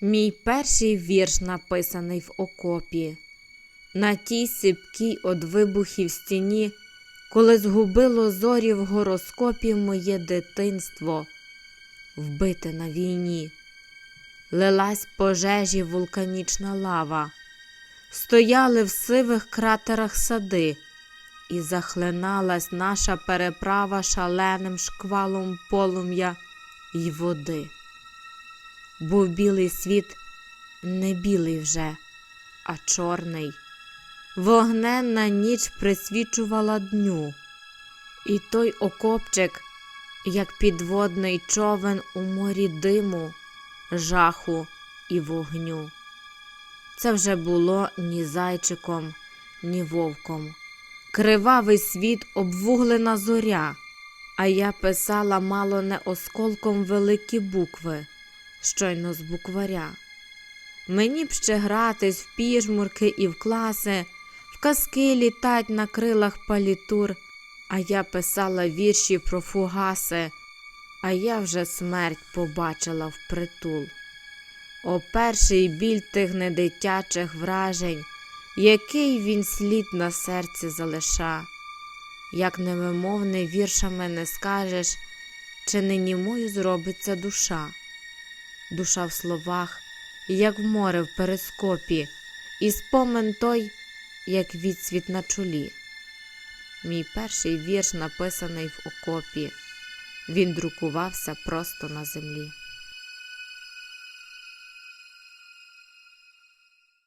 Мій перший вірш написаний в окопі. На тій сипкій од вибухів стіні, коли згубило зорі в гороскопі моє дитинство, вбите на війні. Лилась пожежі вулканічна лава, стояли в сивих кратерах сади, і захлиналась наша переправа шаленим шквалом полум'я й води. Був білий світ не білий вже, а чорний. Вогненна ніч присвічувала дню, і той окопчик, як підводний човен у морі диму, жаху і вогню. Це вже було ні зайчиком, ні вовком. Кривавий світ обвуглена зоря, а я писала мало не осколком великі букви, щойно з букваря. Мені б ще гратись в піжмурки і в класи, в казки літать на крилах палітур, а я писала вірші про фугаси, а я вже смерть побачила впритул. О перший біль тих недитячих вражень, який він слід на серці залиша, як невимовне віршами не скажеш, чи не німою зробиться душа, душа в словах, як в море в перископі, і спомен той, як відсвіт на чолі. Мій перший вірш написаний в окопі, він друкувався просто на землі.